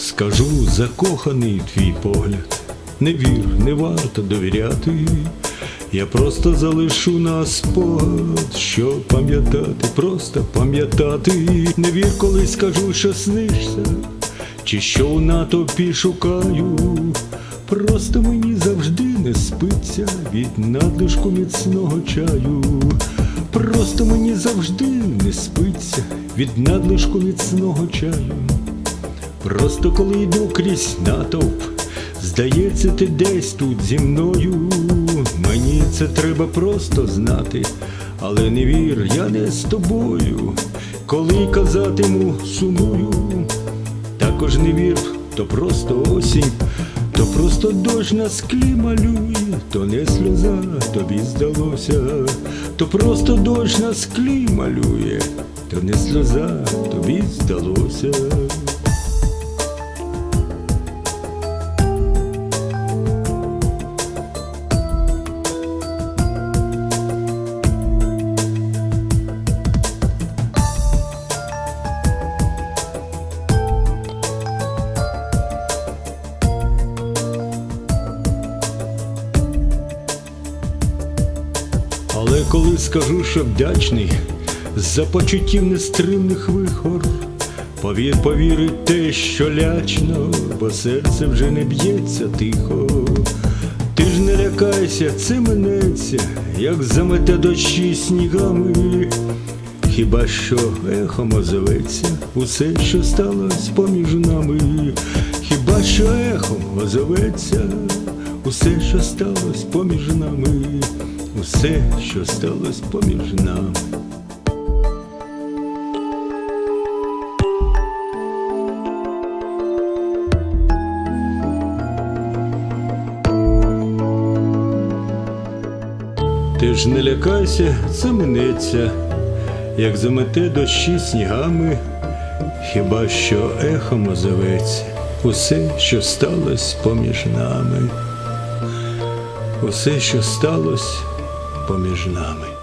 Скажу закоханий твій погляд, не вір, не варто довіряти. Я просто залишу на спогад, що пам'ятати, просто пам'ятати. Не вір, коли скажу, що снишся, чи що у натовпі шукаю. Просто мені завжди не спиться від надлишку міцного чаю. Просто мені завжди не спиться від надлишку міцного чаю. Просто коли йду крізь натовп, здається, ти десь тут зі мною. Мені це треба просто знати, але не вір, я не з тобою. Коли казатиму сумую, також не вір, то просто осінь, то просто дощ на склі малює, то не сльоза, тобі здалося, то просто дощ на склі малює, то не сльоза, тобі здалося. Але коли скажу, що вдячний за почуттів нестримних вихор, повір, повірить те, що лячно, бо серце вже не б'ється тихо. Ти ж не лякайся, це минеться, як замете дощі снігами. Хіба що ехом озоветься усе, що сталося поміж нами, хіба що ехом озоветься усе, що сталося поміж нами, усе, що сталося поміж нами. Ти ж не лякайся, це минеться, як замете дощі снігами, хіба що ехом озоветься. Усе, що сталося поміж нами, усе, що сталося поміж нами.